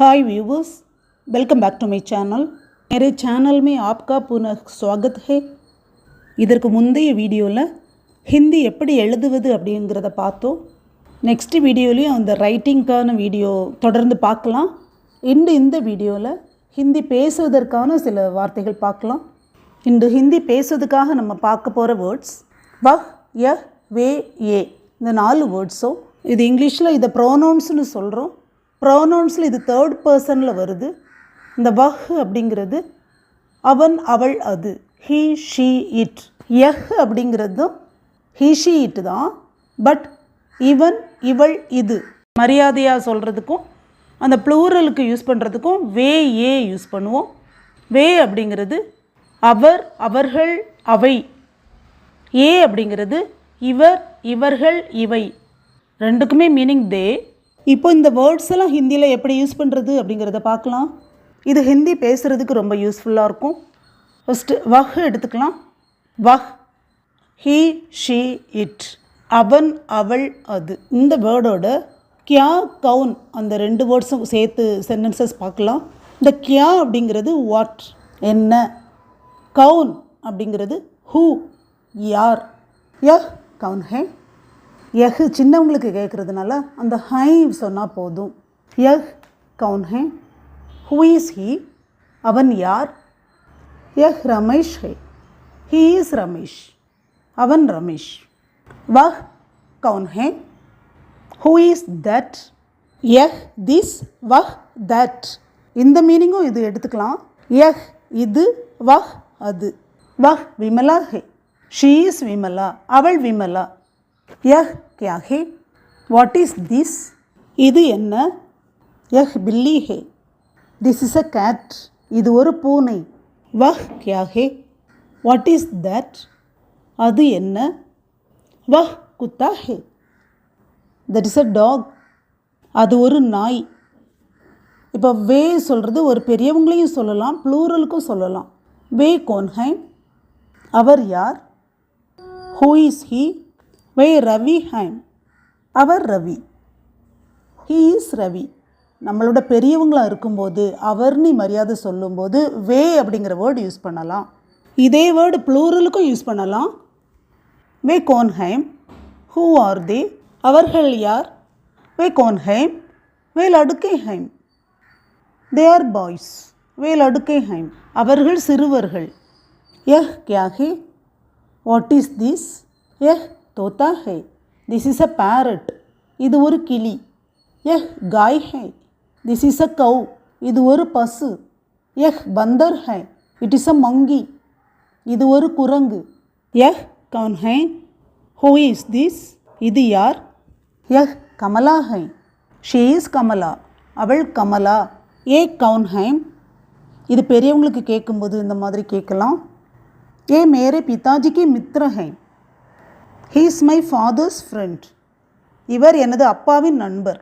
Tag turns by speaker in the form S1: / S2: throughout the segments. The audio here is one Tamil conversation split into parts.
S1: hi viewers welcome back to my channel मेरे चैनल में आपका पुनः स्वागत है இதற்கு முந்தைய வீடியோவில் ஹிந்தி எப்படி எழுதுவது அப்படிங்கிறத பார்த்தோம் நெக்ஸ்ட் வீடியோலையும் அந்த ரைட்டிங்க்கான வீடியோ தொடர்ந்து பார்க்கலாம் இன்று இந்த வீடியோவில் ஹிந்தி பேசுவதற்கான சில வார்த்தைகள் பார்க்கலாம் இன்று ஹிந்தி பேசுவதுக்காக நம்ம பார்க்க போகிற வேர்ட்ஸ் வஹ் ய வே ஏ இந்த நாலு வேர்ட்ஸும் இது இங்கிலீஷில் இதை ப்ரோனவுன்ஸ்னு சொல்கிறோம் ப்ரோனவுன்ஸில் இது தேர்ட் பர்சனில் வருது. இந்த வஹ் அப்படிங்கிறது அவன் அவள் அது. ஹீ ஷீ இட் எஹ் அப்படிங்கிறதும் ஹீ ஷீ இட் தான். பட் இவன் இவள் இது. மரியாதையாக சொல்கிறதுக்கும் அந்த ப்ளூரலுக்கு யூஸ் பண்ணுறதுக்கும் வே ஏ யூஸ் பண்ணுவோம். வே அப்படிங்கிறது அவர் அவர்கள் அவை. ஏ அப்படிங்கிறது இவர் இவர்கள் இவை. ரெண்டுக்குமே மீனிங் தே இப்போ இந்த வேர்ட்ஸ் எல்லாம் ஹிந்தியில் எப்படி யூஸ் பண்ணுறது அப்படிங்கிறத பார்க்கலாம். இது ஹிந்தி பேசுகிறதுக்கு ரொம்ப யூஸ்ஃபுல்லாக இருக்கும். ஃபஸ்ட்டு வஹ் எடுத்துக்கலாம். வஹ் ஹீ ஷீ இட் அவன் அவள் அது. இந்த வேர்டோட கியா கவுன் அந்த ரெண்டு வேர்ட்ஸும் சேர்த்து சென்டென்சஸ் பார்க்கலாம். இந்த கியா அப்படிங்கிறது வாட் என்ன கவுன் அப்படிங்கிறது ஹூ யார். யஹ் கவுன் ஹே. யஹ் சின்னவங்களுக்கு கேட்குறதுனால அந்த ஹை சொன்னால் போதும். யஹ் கவுன் ஹே? ஹூ இஸ் ஹீ அவன் யார்? யஹ் ரமேஷ் ஹே? He is Ramesh. அவன் ரமேஷ். வஹ் கவுன் ஹே? ஹூ இஸ் தட் யஹ் திஸ் வஹ் தட் இந்த மீனிங்கும் இது எடுத்துக்கலாம். யஹ் இது வஹ் அது. வஹ் விமலா ஹே? She is Vimala. அவள் விமலா. யஹ் கியா ஹே வாட் இஸ் திஸ் இது என்ன? யஹ் பில்லி ஹே. திஸ் இஸ் அ கேட் இது ஒரு பூனை. வஹ் கியாஹே வாட் இஸ் தட் அது என்ன? வஹ் குத்தா ஹே. தட் இஸ் அ டாக் அது ஒரு நாய். இப்போ வே சொல்கிறது ஒரு பெரியவங்களையும் சொல்லலாம் ப்ளூரலுக்கும் சொல்லலாம். வே கோன்ஹைம் அவர் யார்? ஹூ இஸ் ஹீ வே ரவி ஹைம். அவர் ரவி. He is Ravi. நம்மளோட பெரியவங்களாக இருக்கும்போது அவர்னி மரியாதை சொல்லும்போது வே அப்படிங்கிற வேர்டு யூஸ் பண்ணலாம். இதே வேர்டு ப்ளூரலுக்கும் யூஸ் பண்ணலாம். வே கோன்ஹைம் ஹூ ஆர் தே அவர்கள் யார்? வே கோன்ஹைம் வே லடுக்கே ஹைம். தே ஆர் பாய்ஸ் வே லடுக்கே ஹைம். அவர்கள் சிறுவர்கள். எஹ் கியா ஹே வாட் இஸ் திஸ் எஹ் தோத்தா ஹே திஸ் இஸ் அ பேரட் இது ஒரு கிளி. எஹ் காய் ஹே திஸ் இஸ் அ கவு இது ஒரு பசு. எஹ் பந்தர் ஹை இட் இஸ் அ மங்கி இது ஒரு குரங்கு. எஹ் கவுன் ஹை ஹூ இஸ் திஸ் இது யார்? எஹ் கமலா ஹை ஷீ இஸ் கமலா. அவள் கமலா. ஏ கவுன் ஹைம் இது பெரியவங்களுக்கு கேட்கும்போது இந்த மாதிரி கேட்கலாம். ஏ மேரே பிதாஜிக்கு மித்ர ஹைம் he is my father's friend இவர் எனது அப்பாவின் நண்பர்.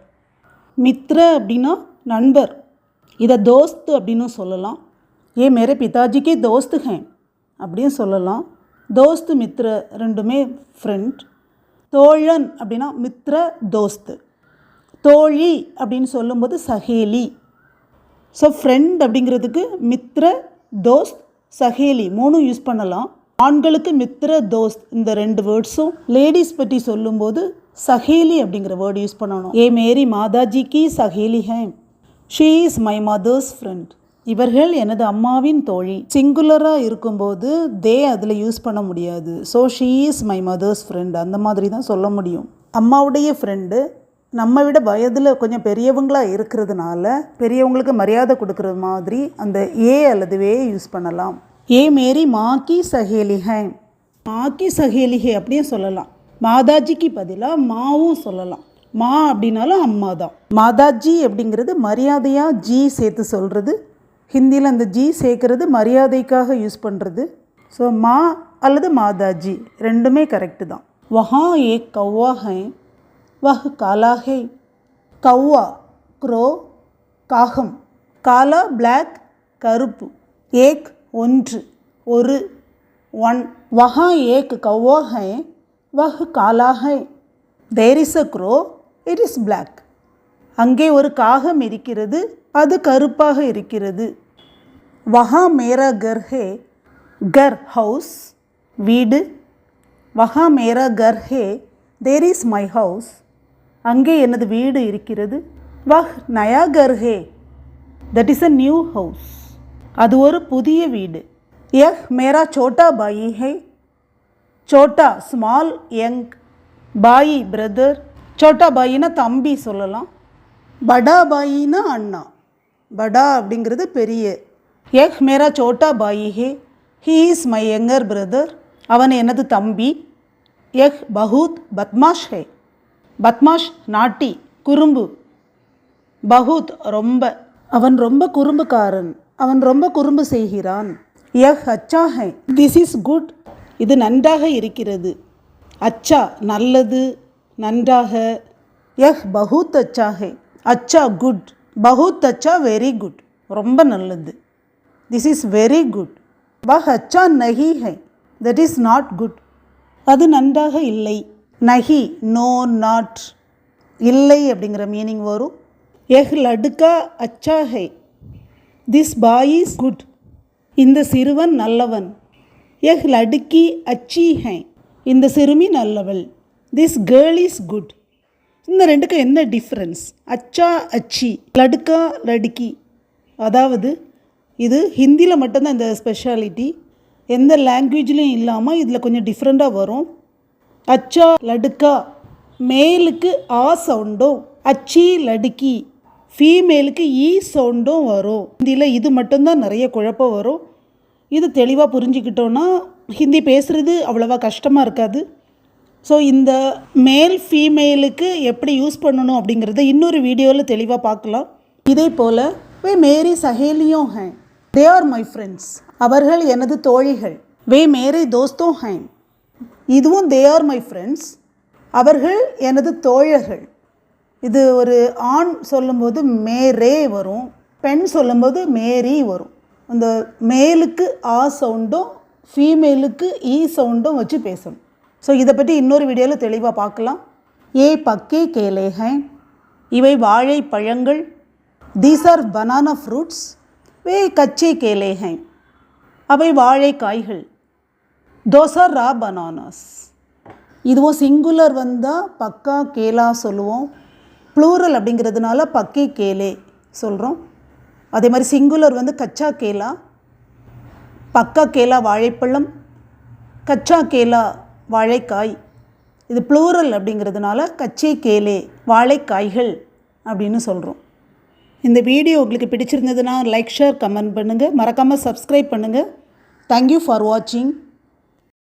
S1: மித்ர அப்படின்னா நண்பர். இதை தோஸ்த் அப்படின்னு சொல்லலாம். ஏ மேரே பிதாஜிக்கே தோஸ்து ஹேன் அப்படின்னு சொல்லலாம். தோஸ்து மித்ர ரெண்டுமே ஃப்ரெண்ட் தோழன் அப்படின்னா மித்ர தோஸ்து. தோழி அப்படின்னு சொல்லும்போது சஹேலி ஸோ ஃப்ரெண்ட் அப்படிங்கிறதுக்கு மித்ர தோஸ்த் சஹேலி மூணும் யூஸ் பண்ணலாம். ஆண்களுக்கு மித்திர தோஸ்த் இந்த ரெண்டு வேர்ட்ஸும் லேடிஸ் பற்றி சொல்லும்போது சஹேலி அப்படிங்கிற வேர்டு யூஸ் பண்ணணும். ஏ மேரி மாதாஜிக்கு சஹேலி ham she is my mother's friend இவர்கள் எனது அம்மாவின் தோழி. சிங்குலராக இருக்கும்போது தே அதில் யூஸ் பண்ண முடியாது. So she is my mother's friend அந்த மாதிரி தான் சொல்ல முடியும். அம்மாவுடைய ஃப்ரெண்டு நம்ம விட வயதில் கொஞ்சம் பெரியவங்களாக இருக்கிறதுனால பெரியவங்களுக்கு மரியாதை கொடுக்குற மாதிரி அந்த ஏ அல்லது வே யூஸ் பண்ணலாம். ஏ மேரி மாக்கி சகேலி ஹே மாக்கி சகேலி ஹே அப்படியே சொல்லலாம். மாதாஜிக்கு பதிலாக மாவும் சொல்லலாம். மா அப்படின்னாலும் அம்மா தான். மாதாஜி அப்படிங்கிறது மரியாதையாக ஜி சேர்த்து சொல்கிறது ஹிந்தியில் அந்த ஜி சேர்க்கறது மரியாதைக்காக யூஸ் பண்ணுறது ஸோ மா அல்லது மாதாஜி ரெண்டுமே கரெக்டு தான். வஹா ஏ கௌவா ஹை வஹ் காலா ஹே. கௌவா க்ரோ காகம். காலா பிளாக் கருப்பு. ஏக் ஒன்று ஒரு ஒன். வஹா ஏக் கௌவா ஹை வஹ் காலா high there is a crow it is black அங்கே ஒரு காகம் இருக்கிறது அது கருப்பாக இருக்கிறது. வஹா மேரா கர் ஹே கர் ஹவுஸ் வீடு. வஹா மேரா கர் ஹே தேர் இஸ் மை ஹவுஸ் அங்கே எனது வீடு இருக்கிறது. வஹ் நயா கர் ஹே that is a new house அது ஒரு புதிய வீடு. யஹ் மேரா சோட்டா பாயி ஹே. சோட்டா ஸ்மால் யங் பாயி பிரதர் சோட்டா பாயினா தம்பி சொல்லலாம். படா பாயினா அண்ணா. படா அப்படிங்கிறது பெரிய. யஹ் மேரா சோட்டா பாயி ஹே. He is my younger brother அவன் எனது தம்பி. யஹ் பஹூத் பத்மாஷ் ஹே. பத்மாஷ் நாட்டி குறும்பு. பஹூத் ரொம்ப. அவன் ரொம்ப குறும்புக்காரன். அவன் ரொம்ப குறும்பு செய்கிறான். யஹ் அச்சா ஹை திஸ் இஸ் குட் இது நன்றாக இருக்கிறது. அச்சா நல்லது நன்றாக. யஹ் பகூத் அச்சா ஹை அச்சா குட் பகூத் அச்சா வெரி குட் ரொம்ப நல்லது. திஸ் இஸ் வெரி குட் வஹ் அச்சா நஹி ஹை தட் இஸ் நாட் குட் அது நன்றாக இல்லை. நஹி நோ நாட் இல்லை அப்படிங்கிற மீனிங் வரும். எஹ் லடுக்கா அச்சா ஹை திஸ் பாய் இஸ் குட் இந்த சிறுவன் நல்லவன் எஹ் லடுக்கி அச்சி ஹை இந்த சிறுமி நல்லவள் திஸ் கேர்ள் இஸ் குட் இந்த ரெண்டுக்கும் என்ன டிஃப்ரென்ஸ் அச்சா அச்சி லடுக்கா லடுக்கி அதாவது இது ஹிந்தியில் மட்டும்தான் இந்த ஸ்பெஷாலிட்டி எந்த லாங்குவேஜ்லேயும் இல்லாமல் இதில் கொஞ்சம் டிஃப்ரெண்ட்டாக வரும். அச்சா லடுக்கா மேலுக்கு ஆ சவுண்டும் அச்சி லடுக்கி ஃபீமேலுக்கு ஈ e சவுண்டும் வரும். ஹிந்தியில் இது மட்டும்தான் நிறைய குழப்பம் வரும். இது தெளிவாக புரிஞ்சுக்கிட்டோன்னா ஹிந்தி பேசுகிறது அவ்வளோவா கஷ்டமாக இருக்காது. ஸோ இந்த மேல் ஃபீமேலுக்கு எப்படி யூஸ் பண்ணணும் அப்படிங்கிறத இன்னொரு வீடியோவில் தெளிவாக பார்க்கலாம். இதே போல் வே மேரி சஹேலியும் ஹேன். தே ஆர் மை ஃப்ரெண்ட்ஸ் அவர்கள் எனது தோழிகள். வே மேரே தோஸ்தும் ஹேன். இதுவும் தே ஆர் மை ஃப்ரெண்ட்ஸ் அவர்கள் எனது தோழர்கள். இது ஒரு ஆண் சொல்லும்போது மேரே வரும் பெண் சொல்லும்போது மேரி வரும். அந்த மேலுக்கு ஆ சவுண்டும் ஃபீமேலுக்கு ஈ சவுண்டும் வச்சு பேசணும். ஸோ இதை பற்றி இன்னொரு வீடியோவில் தெளிவாக பார்க்கலாம். ஏ பக்கே கேலேஹை இவை இவை வாழைப்பழங்கள் தீஸ் ஆர் பனானா ஃப்ரூட்ஸ் வே கச்சே கேலேஹை ஹேன் அவை வாழைக்காய்கள் ஆர் ரா பனானாஸ். இதுவும் சிங்குலர் வந்தால் பக்கா கேலா சொல்லுவோம். ப்ளூரல் அப்படிங்கிறதுனால பக்கி கேலே சொல்கிறோம் அதே மாதிரி சிங்குலர் வந்து கச்சா கேலா பக்கா கேலா வாழைப்பழம் கச்சா கேலா வாழைக்காய். இது ப்ளூரல் அப்படிங்கிறதுனால கச்சே கேலே வாழைக்காய்கள் அப்படின்னு சொல்கிறோம் இந்த வீடியோ உங்களுக்கு பிடிச்சிருந்ததுன்னா லைக் ஷேர் கமெண்ட் பண்ணுங்கள் மறக்காமல் சப்ஸ்கிரைப் பண்ணுங்கள் தேங்க்யூ ஃபார் வாட்சிங்